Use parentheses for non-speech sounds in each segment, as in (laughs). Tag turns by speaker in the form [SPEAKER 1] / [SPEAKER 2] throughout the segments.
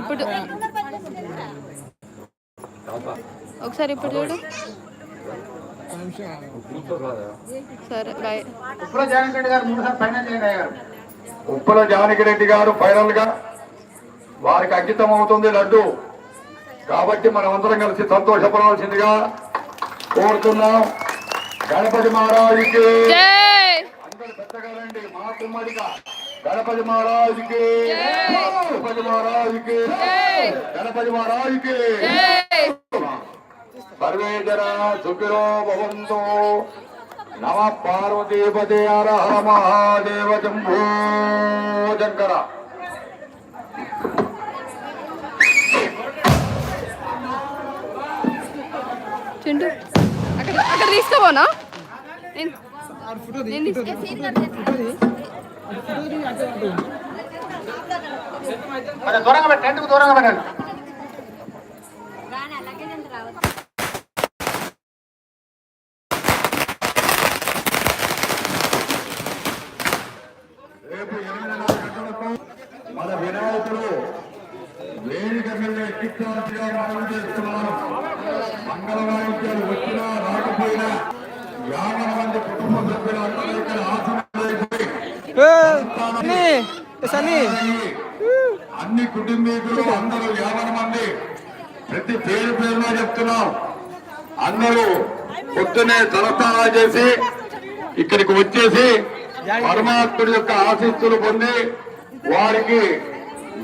[SPEAKER 1] ఇప్పుడు ఒకసారి ఇప్పుడు చూడు. సరే బాయ్.
[SPEAKER 2] ఉప్పుల జగన్ రెడ్డి గారు మూడు సార్లు ఫైనల్ చేయండి గారు
[SPEAKER 3] ఉప్పల జానకిరెడ్డి గారు ఫైనల్గా వారికి అంకితం అవుతుంది లడ్డు. కాబట్టి మనమందరం కలిసి సంతోషపడవలసిందిగా కోరుతున్నాం. గణపతి మహారాజుకి
[SPEAKER 1] జై!
[SPEAKER 3] అందరు పెద్దగా రండి. మా కుమ్మడిగా గణపతి మహారాజుకి. గణపతి మహారాజుకి. గణపతి మహారాజుకి. సర్వే జన సుఖినో భవంతు. నమ పార్వతీపదే హర హర మహాదేవ జంభో శంకర.
[SPEAKER 1] అక్కడ అక్కడ తీసుకోపోనా? నేను
[SPEAKER 2] దూరంగా పెట్టండి టెంట్కు దూరంగా పెట్టండి
[SPEAKER 3] ఆసనం అన్ని కుటుంబీకులు అందరూ యాభై మంది. ప్రతి పేరు పేరున చెప్తున్నాం. అందరూ పొద్దునే తలస్నానా చేసి ఇక్కడికి వచ్చేసి పరమాత్ముడి యొక్క ఆశీస్సులు పొంది వారికి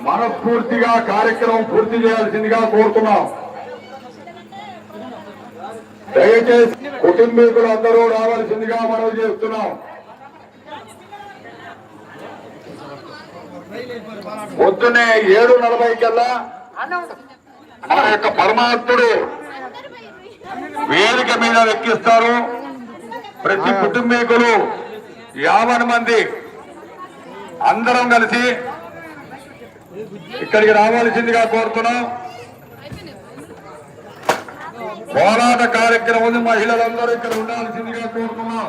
[SPEAKER 3] మనస్ఫూర్తిగా కార్యక్రమం పూర్తి చేయాల్సిందిగా కోరుతున్నాం. దయచేసి కుటుంబీకులు అందరూ రావాల్సిందిగా మనం చేస్తున్నాం. పొద్దునే ఏడు నలభై కల్లా మన యొక్క పరమాత్ముడు వేదిక మీద ఎక్కిస్తారు. ప్రతి కుటుంబీకులు యాభై మంది అందరం కలిసి ఇక్కడికి రావాల్సిందిగా కోరుతున్నాం. పోరాట కార్యక్రమం ఉంది మహిళలందరూ ఇక్కడ ఉండాల్సిందిగా కోరుతున్నాం.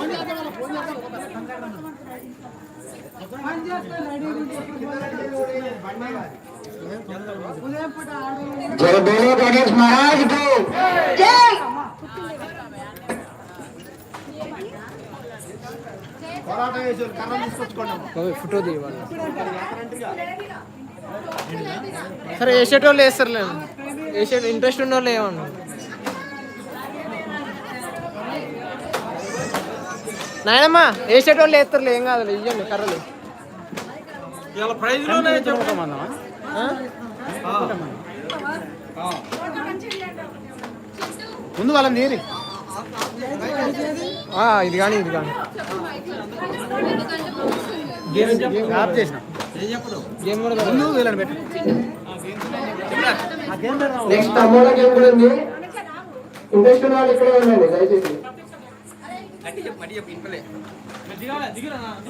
[SPEAKER 2] జయ బోలో గణేష్ మహారాజ్కు
[SPEAKER 4] ఫోటో తీయాలి సరే వేసేటోళ్ళు వేస్తారులే. వేసే ఇంట్రెస్ట్ ఉన్న వాళ్ళు ఏమన్నా? నాయనమ్మా వేసేటోళ్ళు వేస్తారులే ఏం కాదులే ఇవ్వండి కర్రలు.
[SPEAKER 5] ఇలా ప్రైజ్లోనే
[SPEAKER 4] ఆ?
[SPEAKER 2] ముందు వాళ్ళని తీరి.
[SPEAKER 4] ఆ, ఇది కానీ ఇది కానీ.
[SPEAKER 2] ఆఫ్ చేసిన.
[SPEAKER 4] గేమ్ కూడా
[SPEAKER 2] ముందు వీళ్ళని పెట్టు.
[SPEAKER 6] నెక్స్ట్ ఉంది? వాళ్ళు ఇక్కడే ఉండండి దయచేసి.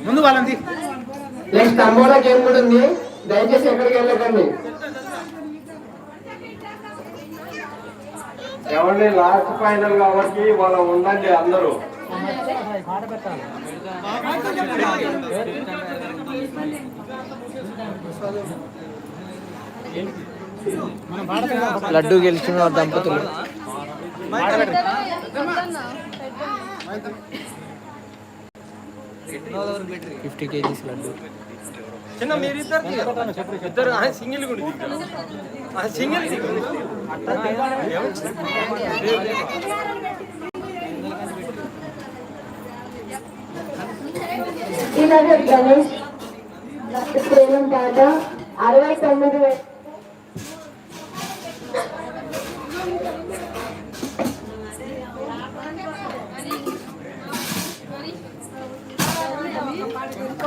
[SPEAKER 2] ముందు వాళ్ళని
[SPEAKER 6] నెక్స్ట్ గేమ్ కూడా ఉంది దయచేసి ఎక్కడికి వెళ్ళకండి.
[SPEAKER 3] ఎవరి లాస్ట్ ఫైనల్ కాబట్టి వాళ్ళ ఉండండి అందరూ.
[SPEAKER 4] లడ్డు గెలిచిన దంపతులు. ఫిఫ్టీ కేజీస్ లడ్డు
[SPEAKER 5] చిన్న మీరిద్దరు ఇద్దరు సింగిల్ కూడా సింగిల్
[SPEAKER 7] శ్రీనగర్ గణేష్ ప్రేమం పాట అరవై తొమ్మిది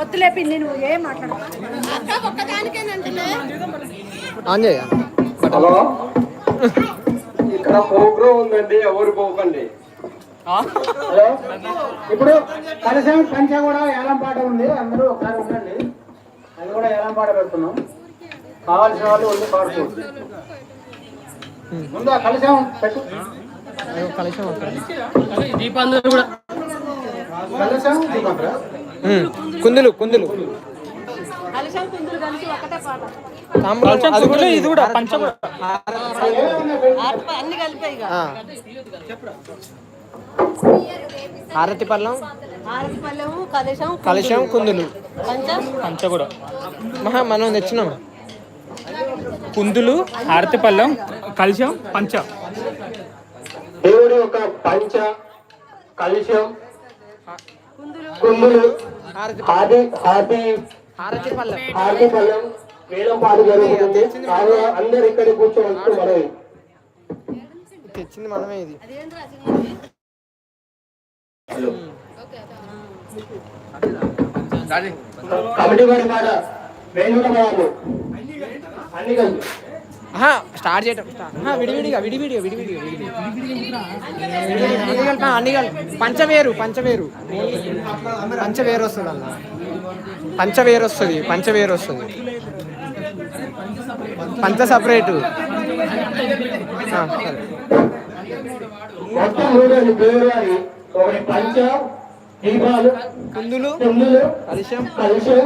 [SPEAKER 8] వద్దులే పిన్ని నువ్వు ఏం
[SPEAKER 9] హలో? ఇక్కడ ప్రోగ్రామ్ ఉందండి ఎవరు పోకండి?
[SPEAKER 5] హలో? ఇప్పుడు కలిసం పంచ కూడా ఏలం పాట ఉంది అందరూ ఒకసారి ఉండండి. అది కూడా ఏలం పాట పెడుతున్నాం. కావాల్సిన వాళ్ళు ఉండి పాడుకోండి ముందు ఆ కలిసం పెట్టు.
[SPEAKER 4] కలిసాం అక్కడ
[SPEAKER 5] కలిసం దీపంరా.
[SPEAKER 4] కుందులు కుందులు. ఇది కూడా పంచ హారతి పళ్ళం
[SPEAKER 8] కలశం
[SPEAKER 4] కలశం కుందులు.
[SPEAKER 8] పంచం.
[SPEAKER 10] పంచ కూడా.
[SPEAKER 4] మహా మనం తెచ్చినాం.
[SPEAKER 10] కుందులు హారతి పళ్ళం కలిశం పంచ.
[SPEAKER 2] దేవుడి యొక్క పంచ కలుషం కుందులు.
[SPEAKER 4] హారతి హారతి
[SPEAKER 2] జరుగుతుంది. అందరు ఇక్కడ కూర్చోవచ్చు మనవి
[SPEAKER 4] తెచ్చింది మనమే ఇది.
[SPEAKER 2] కమిటీ వారి మాట వేణుల బాబు అన్ని కలిసి
[SPEAKER 4] స్టార్ట్ చేయటం. విడివిడిగా విడివిడిగా విడివిడిగా విడివిడిగా. అన్ని పంచవేరు పంచవేరు పంచవేరు వస్తుంది అన్న. పంచవేరు వస్తుంది పంచవేరు వస్తుంది. పంచ సపరేటు. కుందులు
[SPEAKER 2] కుందులు
[SPEAKER 4] కలిశం
[SPEAKER 2] కలుషం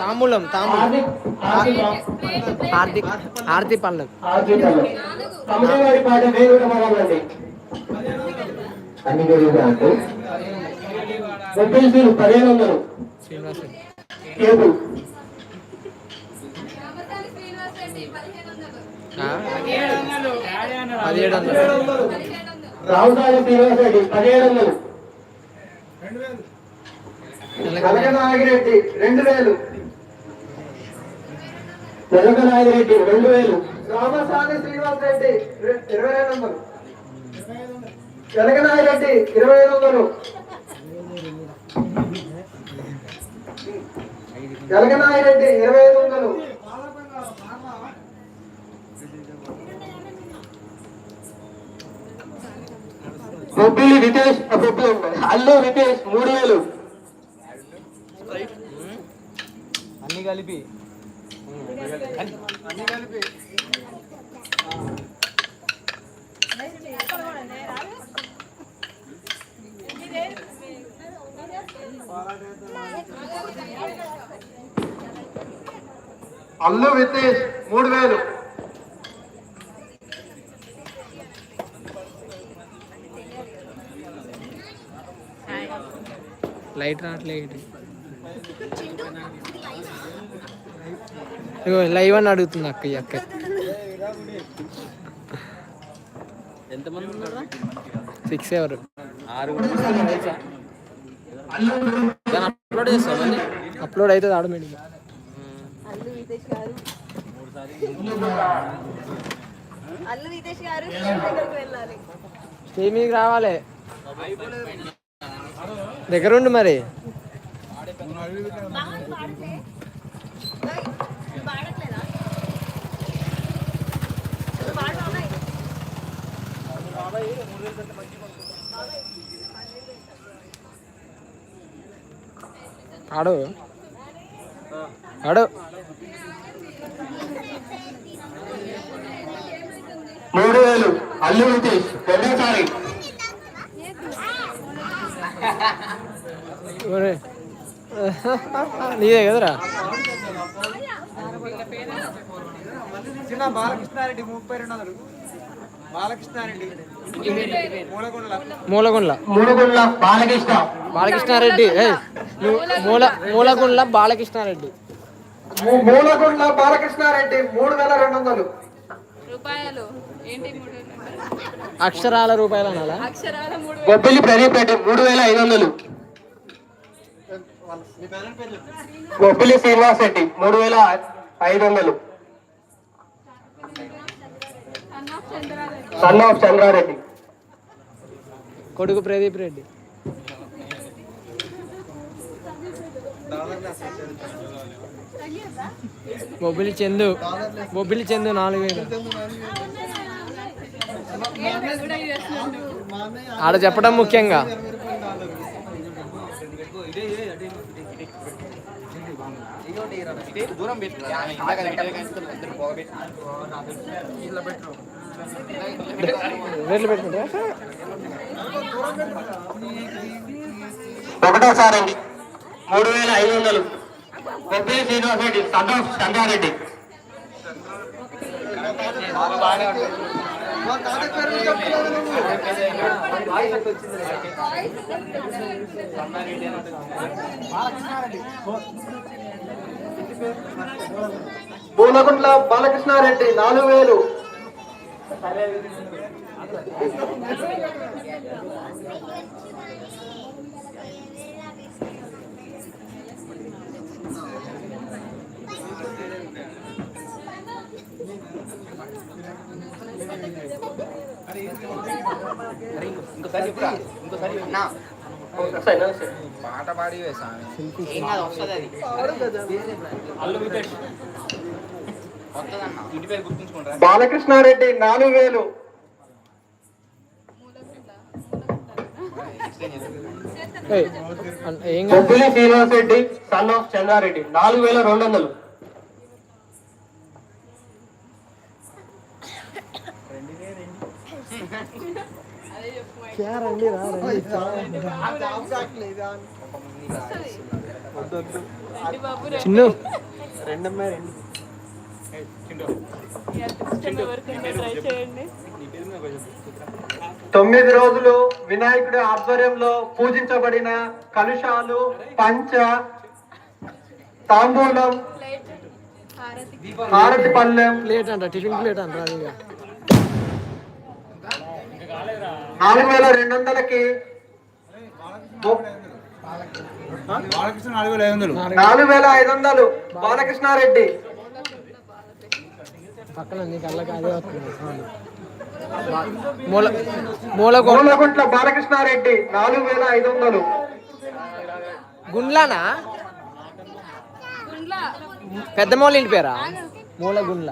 [SPEAKER 4] తాంబూలం తాంబూలం. హార్దిక్
[SPEAKER 2] జరుగుతాయి ముప్పై పదిహేను వందలు.
[SPEAKER 4] పదిహేడు వందలు.
[SPEAKER 2] రావుసారి శ్రీనివాస రెడ్డి పదిహేడు వందలు. కనకనాగిరెడ్డి రెండు వేలు. కనకనాగిరెడ్డి రెండు వేలు. రామస్వామి శ్రీనివాస రెడ్డి ఇరవై రెండు వందలు. కనకనాగిరెడ్డి ఇరవై ఐదు వందలు. కనకనాగిరెడ్డి ఇరవై ఐదు వందలు. బొబ్బిలి రితేష్ బొబ్బిలి అల్లు రితేష్ మూడు వేలు.
[SPEAKER 4] అన్ని కలిపి.
[SPEAKER 2] అల్లు రితేష్ మూడు వేలు.
[SPEAKER 4] లైట్ రావట్లేదు. ఇగో లైవ్ అని అడుగుతుంది అక్క ఈ అక్క.
[SPEAKER 10] ఎంతమంది ఉన్నారా
[SPEAKER 4] సిక్స్ ఎవరు?
[SPEAKER 10] అప్లోడ్
[SPEAKER 4] అవుతుంది ఆటోమేటిక్గా
[SPEAKER 8] అల్లు నితేష్ గారు అల్లు నితేష్ గారు దగ్గరికి వెళ్ళాలి.
[SPEAKER 4] స్టే మీదకి రావాలి. దగ్గరుండి మరి. ఆడు. ఆడు.
[SPEAKER 2] మూడు వేలు. అల్లు రితేష్ రెండోసారి. (laughs)
[SPEAKER 4] నీదే కదరా?
[SPEAKER 5] చిన్న బాలకృష్ణారెడ్డి ముప్పై రెండు వందలు. బాలకృష్ణారెడ్డి.
[SPEAKER 4] మూలగుండ్ల.
[SPEAKER 2] బాలకృష్ణ.
[SPEAKER 4] బాలకృష్ణారెడ్డి. మూల మూలగుండ్ల బాలకృష్ణారెడ్డి.
[SPEAKER 2] మూ- మూలగుండ్ల బాలకృష్ణారెడ్డి మూడు వేల రెండు వందలు.
[SPEAKER 1] రూపాయలు.
[SPEAKER 4] అక్షరాల రూపాయలు అనాలా?
[SPEAKER 2] బొబ్బిలి ప్రదీప్ రెడ్డి మూడు వేల ఐదు వందలు. బొబ్బిలి శ్రీనివాస్ రెడ్డి మూడు వేల ఐదు వందలు. Son of Chandrareddy.
[SPEAKER 4] కొడుకు ప్రదీప్ రెడ్డి. బొబ్బిలి చందు బొబ్బిలి చందు నాలుగు వేలు. ఆడ చెప్పడం ముఖ్యంగా. రేట్లు పెట్టుకుంటారా
[SPEAKER 2] ఒకటోసారి మూడు వేల ఐదు వందలు. కొబ్బరి శ్రీనివాస్ రెడ్డి సంతోష్ చంద్రారెడ్డి
[SPEAKER 6] పూలగుంట్ల బాలకృష్ణారెడ్డి నాలుగు వేలు. బాలకృష్ణారెడ్డి నాలుగు వేలు.
[SPEAKER 4] ఏయ్, అన్- ఏం కాదు.
[SPEAKER 2] కొబ్బరి శ్రీనివాస్ రెడ్డి సన్ ఆఫ్ చంద్రారెడ్డి నాలుగు వేల రెండు వందలు.
[SPEAKER 1] రండి
[SPEAKER 4] చిన్ను
[SPEAKER 1] ఈ అదృష్టం ఎవరికైనా ట్రై చేయండి
[SPEAKER 6] తొమ్మిది రోజులు వినాయకుడి ఆధ్వర్యంలో పూజించబడిన కలుషాలు పంచ తాంబూలం హారతి. పళ్ళెం.
[SPEAKER 4] ప్లేట్ అంట టిఫిన్ ప్లేట్ అంట అది ఇక.
[SPEAKER 6] నాలుగు వేల రెండు వందలకి నాలుగు వేల ఐదు వందలు. బాలకృష్ణారెడ్డి.
[SPEAKER 4] పక్కన నీ కళ్ళకి అదే వస్తుంది. sound. మూల మూల
[SPEAKER 6] మూలగుంట్ల బాలకృష్ణారెడ్డి నాలుగు వేల ఐదు వందలు.
[SPEAKER 4] గుండ్లానా?
[SPEAKER 1] గుండ్ల.
[SPEAKER 4] పెద్ద మూల ఇంటి పేరా? మూల గుండ్ల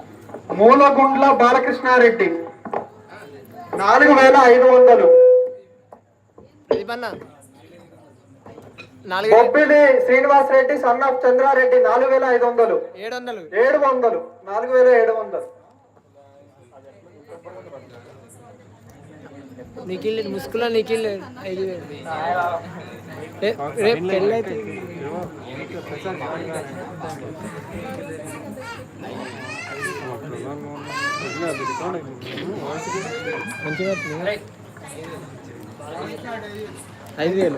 [SPEAKER 6] మూలగుండ్ల బాలకృష్ణారెడ్డి. నాలుగు వేల ఐదు వందలు. బొప్పిడి శ్రీనివాస్ రెడ్డి సన్ ఆఫ్ చంద్రారెడ్డి నాలుగు వేల ఐదు వందలు.
[SPEAKER 4] ఏడు వందలు
[SPEAKER 6] ఏడు వందలు నాలుగు వేల ఏడు వందలు.
[SPEAKER 4] నిఖిల్ ముసుగులో నిఖిల్ ఐదు వేలు. రేపు పెళ్ళి అయితే. ఐదు వేలు.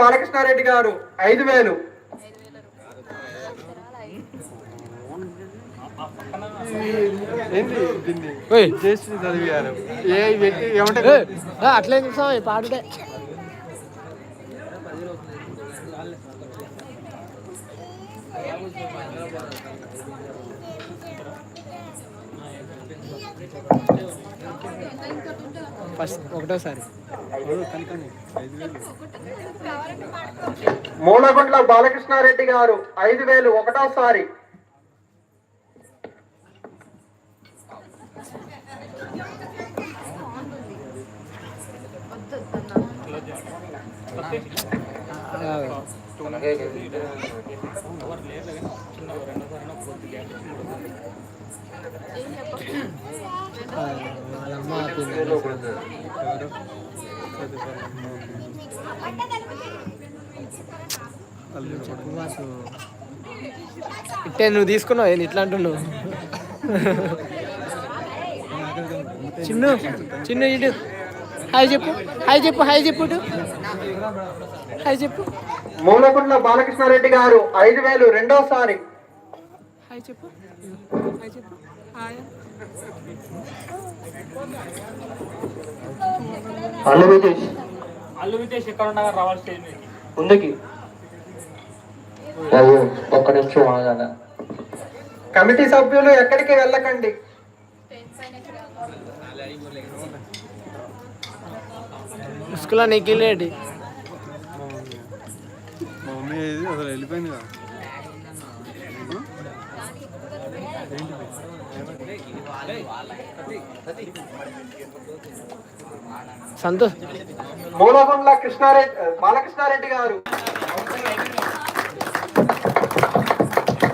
[SPEAKER 6] బాలకృష్ణారెడ్డి గారు ఐదు వేలు. ఏమంటే
[SPEAKER 4] అట్లే చూసాం పాడుడే ఫస్ట్ ఒకటోసారి.
[SPEAKER 6] మూలగుంట్ల బాలకృష్ణారెడ్డి గారు ఐదు వేలు ఒకటోసారి.
[SPEAKER 4] వాళ్ళమ్మ ఇట్టే నువ్వు తీసుకున్నావు ఏంది ఇట్లా అంటున్నావు? చిన్ను చిన్ను ఇటు. హాయ్ చెప్పు హాయ్ చెప్పు హాయ్ చెప్పు ఇటు. హాయ్ చెప్పు.
[SPEAKER 6] మూలగుంట్ల బాలకృష్ణారెడ్డి గారు ఐదు వేలు రెండోసారి
[SPEAKER 1] హాయ్ చెప్పు. హాయ్ చెప్పు. హాయ్.
[SPEAKER 2] అల్లు విజేష్.
[SPEAKER 10] అల్లు విదేశ్ ఎక్కడ ఉన్నా రావాలి స్టేజ్ మీదకి.
[SPEAKER 2] ముందుకి. ఒక్క నిమిషం ఆగాల
[SPEAKER 6] కమిటీ సభ్యులు ఎక్కడికి వెళ్ళకండి.
[SPEAKER 4] నిఖిల్ రెడ్డి
[SPEAKER 11] మమ్మీ అసలు వెళ్ళిపోయింది కదా.
[SPEAKER 4] సంతోష్.
[SPEAKER 6] మూలగుండ్ల కృష్ణారెడ్డి బాలకృష్ణారెడ్డి గారు.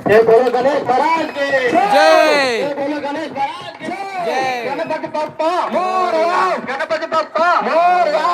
[SPEAKER 2] జై బోలో గణేష్ మహారాజ్కి!
[SPEAKER 4] జై!
[SPEAKER 2] జై బోలో గణేష్ మహారాజ్కి!
[SPEAKER 4] జై!
[SPEAKER 2] గణపతి బప్ప మోరియా గణపతి బప్ప మోరియా